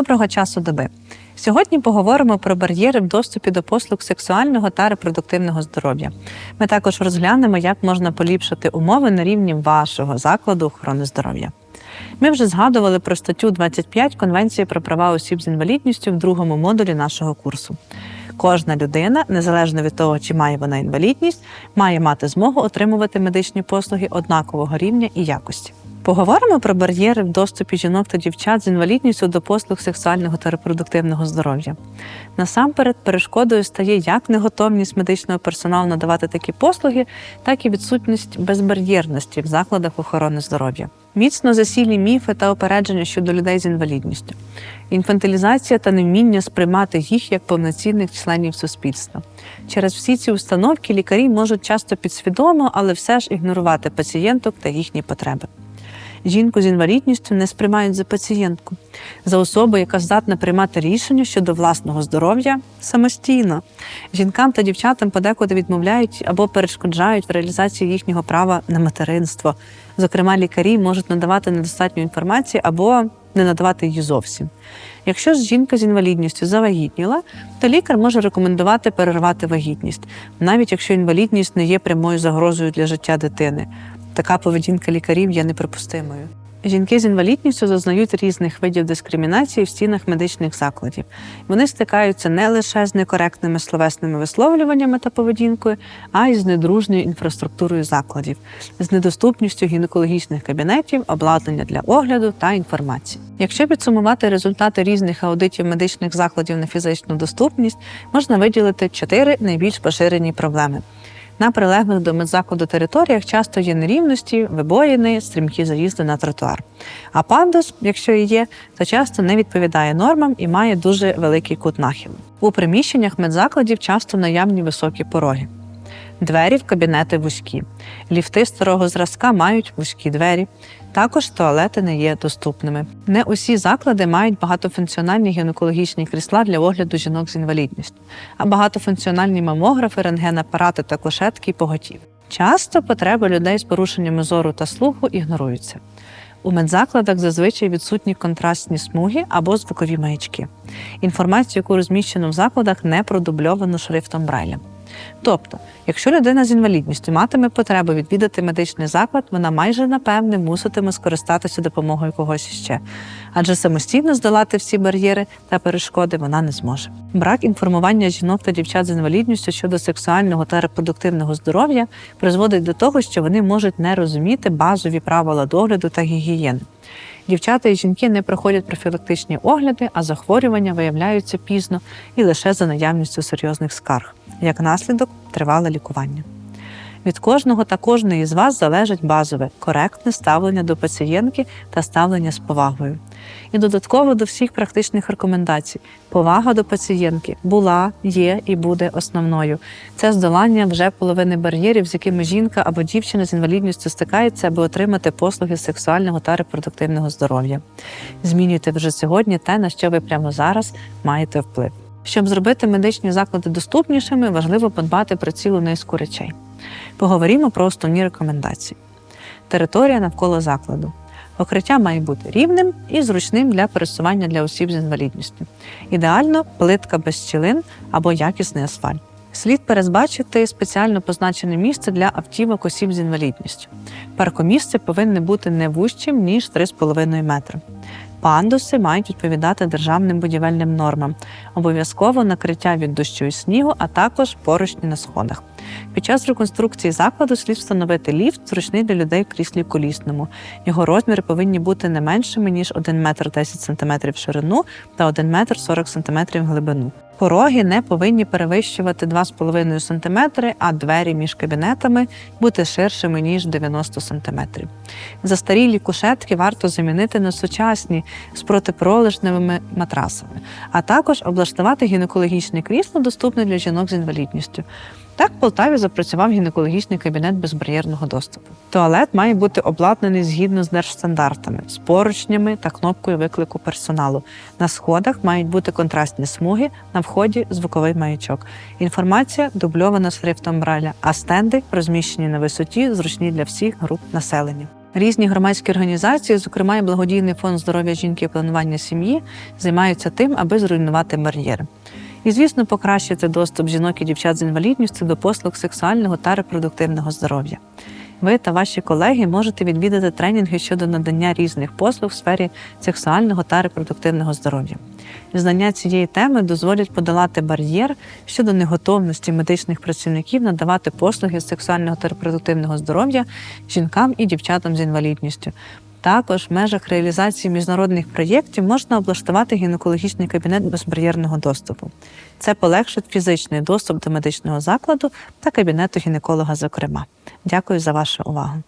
Доброго часу доби. Сьогодні поговоримо про бар'єри в доступі до послуг сексуального та репродуктивного здоров'я. Ми також розглянемо, як можна поліпшити умови на рівні вашого закладу охорони здоров'я. Ми вже згадували про статтю 25 Конвенції про права осіб з інвалідністю в другому модулі нашого курсу. Кожна людина, незалежно від того, чи має вона інвалідність, має мати змогу отримувати медичні послуги однакового рівня і якості. Поговоримо про бар'єри в доступі жінок та дівчат з інвалідністю до послуг сексуального та репродуктивного здоров'я. Насамперед, перешкодою стає як неготовність медичного персоналу надавати такі послуги, так і відсутність безбар'єрності в закладах охорони здоров'я. Міцно засілі міфи та опередження щодо людей з інвалідністю, інфантилізація та невміння сприймати їх як повноцінних членів суспільства. Через всі ці установки лікарі можуть часто підсвідомо, але все ж ігнорувати пацієнток та їхні потреби. Жінку з інвалідністю не сприймають за пацієнтку, за особу, яка здатна приймати рішення щодо власного здоров'я самостійно. Жінкам та дівчатам подекуди відмовляють або перешкоджають в реалізації їхнього права на материнство. Зокрема, лікарі можуть надавати недостатньо інформації або не надавати її зовсім. Якщо ж жінка з інвалідністю завагітніла, то лікар може рекомендувати перервати вагітність, навіть якщо інвалідність не є прямою загрозою для життя дитини. Така поведінка лікарів є неприпустимою. Жінки з інвалідністю зазнають різних видів дискримінації в стінах медичних закладів. Вони стикаються не лише з некоректними словесними висловлюваннями та поведінкою, а й з недружньою інфраструктурою закладів, з недоступністю гінекологічних кабінетів, обладнання для огляду та інформації. Якщо підсумувати результати різних аудитів медичних закладів на фізичну доступність, можна виділити чотири найбільш поширені проблеми. На прилеглих до медзакладу територіях часто є нерівності, вибоїни, стрімкі заїзди на тротуар. А пандус, якщо і є, то часто не відповідає нормам і має дуже великий кут нахилу. У приміщеннях медзакладів часто наявні високі пороги. Двері в кабінети вузькі. Ліфти старого зразка мають вузькі двері. Також туалети не є доступними. Не усі заклади мають багатофункціональні гінекологічні крісла для огляду жінок з інвалідністю, а багатофункціональні мамографи, рентгенапарати та кушетки поготів. Часто потреби людей з порушеннями зору та слуху ігноруються. У медзакладах зазвичай відсутні контрастні смуги або звукові маячки. Інформацію, яку розміщено в закладах, не продубльовано шрифтом Брайля. Тобто, якщо людина з інвалідністю матиме потребу відвідати медичний заклад, вона майже напевне муситиме скористатися допомогою когось іще, адже самостійно здолати всі бар'єри та перешкоди вона не зможе. Брак інформування жінок та дівчат з інвалідністю щодо сексуального та репродуктивного здоров'я призводить до того, що вони можуть не розуміти базові правила догляду та гігієни. Дівчата і жінки не проходять профілактичні огляди, а захворювання виявляються пізно і лише за наявністю серйозних скарг. Як наслідок тривале лікування. Від кожного та кожної з вас залежить базове, коректне ставлення до пацієнтки та ставлення з повагою. І додатково до всіх практичних рекомендацій: повага до пацієнтки була, є і буде основною. Це здолання вже половини бар'єрів, з якими жінка або дівчина з інвалідністю стикається, аби отримати послуги сексуального та репродуктивного здоров'я. Змінюйте вже сьогодні те, на що ви прямо зараз маєте вплив. Щоб зробити медичні заклади доступнішими, важливо подбати про цілу низку речей. Поговоримо про основні рекомендації. Територія навколо закладу. Покриття має бути рівним і зручним для пересування для осіб з інвалідністю. Ідеально плитка без щілин або якісний асфальт. Слід передбачити спеціально позначене місце для автівок осіб з інвалідністю. Паркомісце повинне бути не вужчим, ніж 3,5 метри. Пандуси мають відповідати державним будівельним нормам, обов'язково накриття від дощу і снігу, а також поручні на сходах. Під час реконструкції закладу слід встановити ліфт, зручний для людей в кріслі колісному. Його розміри повинні бути не меншими ніж 1 метр 10 см в ширину та 1 метр 40 см в глибину. Пороги не повинні перевищувати 2,5 см, а двері між кабінетами бути ширшими ніж 90 см. Застарілі кушетки варто замінити на сучасні з протипролежневими матрасами, а також облаштувати гінекологічне крісло, доступне для жінок з інвалідністю. Так, в Полтаві запрацював гінекологічний кабінет безбар'єрного доступу. Туалет має бути обладнаний згідно з держстандартами, з поручнями та кнопкою виклику персоналу. На сходах мають бути контрастні смуги, на вході звуковий маячок. Інформація дубльована шрифтом Брайля, а стенди розміщені на висоті, зручні для всіх груп населення. Різні громадські організації, зокрема і благодійний фонд здоров'я жінки і планування сім'ї, займаються тим, аби зруйнувати бар'єри. І, звісно, покращити доступ жінок і дівчат з інвалідністю до послуг сексуального та репродуктивного здоров'я. Ви та ваші колеги можете відвідати тренінги щодо надання різних послуг в сфері сексуального та репродуктивного здоров'я. Знання цієї теми дозволять подолати бар'єр щодо неготовності медичних працівників надавати послуги сексуального та репродуктивного здоров'я жінкам і дівчатам з інвалідністю. Також в межах реалізації міжнародних проєктів можна облаштувати гінекологічний кабінет безбар'єрного доступу. Це полегшить фізичний доступ до медичного закладу та кабінету гінеколога, зокрема. Дякую за вашу увагу.